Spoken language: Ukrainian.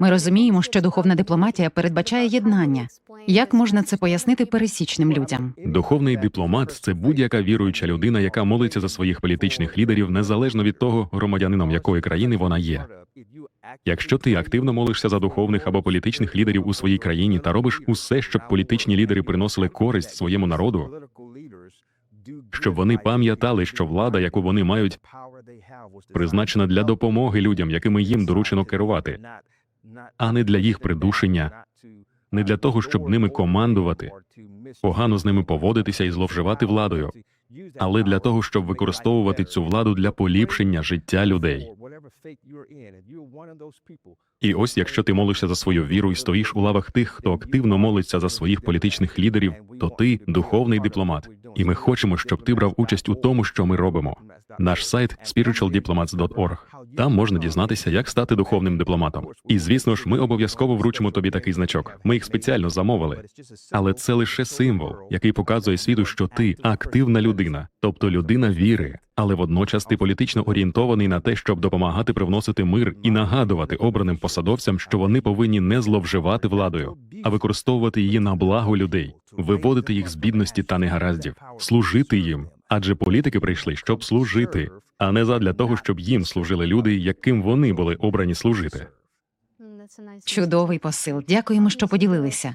Ми розуміємо, що духовна дипломатія передбачає єднання. Як можна це пояснити пересічним людям? Духовний дипломат це будь-яка віруюча людина, яка молиться за своїх політичних лідерів, незалежно від того, громадянином якої країни вона є. Якщо ти активно молишся за духовних або політичних лідерів у своїй країні та робиш усе, щоб політичні лідери приносили користь своєму народу, щоб вони пам'ятали, що влада, яку вони мають, призначена для допомоги людям, якими їм доручено керувати, а не для їх придушення, не для того, щоб ними командувати, погано з ними поводитися і зловживати владою, але для того, щоб використовувати цю владу для поліпшення життя людей. І ось якщо ти молишся за свою віру і стоїш у лавах тих, хто активно молиться за своїх політичних лідерів, то ти духовний дипломат. І ми хочемо, щоб ти брав участь у тому, що ми робимо. Наш сайт spiritualdiplomats.org. Там можна дізнатися, як стати духовним дипломатом. І звісно ж, ми обов'язково вручимо тобі такий значок. Ми їх спеціально замовили. Але це лише символ, який показує світу, що ти активна людина, тобто людина віри, але водночас ти політично орієнтований на те, щоб допомагати привносити мир і нагадувати обраним посадовцям, що вони повинні не зловживати владою, а використовувати її на благо людей, виводити їх з бідності та негараздів, служити їм. Адже політики прийшли, щоб служити, а не задля того, щоб їм служили люди, яким вони були обрані служити. Чудовий посил. Дякуємо, що поділилися.